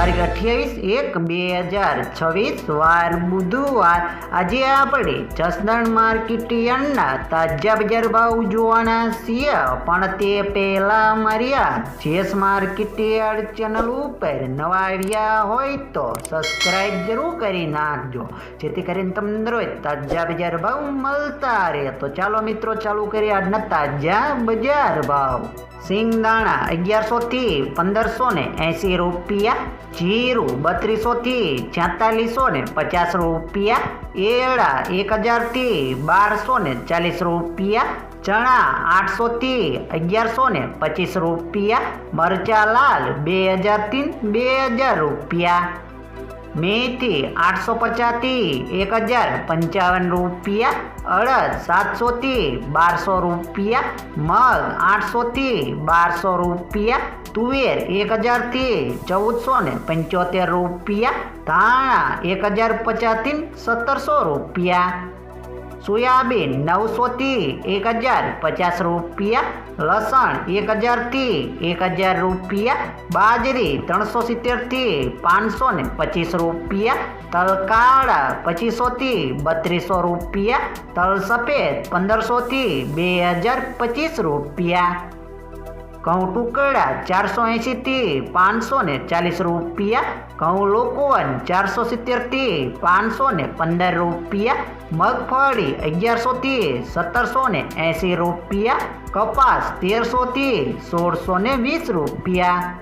અઠ્યાવીસ એક બે હજાર છવ્વીસ વાર બુધવાર. આજે આપણે જસદણ માર્કેટ યાર્ડના તાજા બજાર ભાવ જોવાના છીએ. પણ તે પહેલાં મારી આ જેસ માર્કેટ યાર્ડ ચેનલ ઉપર નવા આવ્યા હોય તો સબસ્ક્રાઈબ જરૂર કરી નાખજો. જેથી કરીને તમને રોજ તાજા બજાર ભાવ મળતા રહે. તો ચાલો મિત્રો, ચાલુ કરીએ આજના તાજા બજાર ભાવ. સિંગદાણા અગિયારસોથી પંદરસો ને એંસી રૂપિયા, જીરું બત્રીસોથી છેતાલીસો ને પચાસ રૂપિયા એળા એક હજારથી બારસો ને ચાલીસ રૂપિયા, ચણા આઠસોથી અગિયારસો ને પચીસ રૂપિયા, મરચા લાલ બે હજારથી બે હજાર રૂપિયા. મેથી આઠસો પચાસથી એક હજાર પંચાવન રૂપિયા, અડદ સાતસોથી બારસો રૂપિયા, મગ આઠસોથી બારસો રૂપિયા, તુવેર એક હજારથી ચૌદસો ને પંચોતેર રૂપિયા, ધાણા એક હજાર પચાસથી સત્તરસો રૂપિયા. સોયાબીન નવસોથી એક હજાર પચાસ રૂપિયા. લસણ એક હજારથી એક હજાર રૂપિયા. બાજરી ત્રણસો સિત્તેરથી પાંચસો ને પચીસ રૂપિયા. તલકાળા પચીસોથી બત્રીસો રૂપિયા. તલ સફેદ પંદરસોથી બે હજાર પચીસ રૂપિયા. ઘઉં ટુકડા ચારસો એંશીથી પાંચસો ને ચાલીસ રૂપિયા. ઘઉં લોકોવન ચારસો સિત્તેરથી પાંચસો ને પંદર રૂપિયા. મગફળી અગિયારસોથી સત્તરસો ને એંશી રૂપિયા. કપાસ તેરસોથી સોળસો ને વીસ રૂપિયા.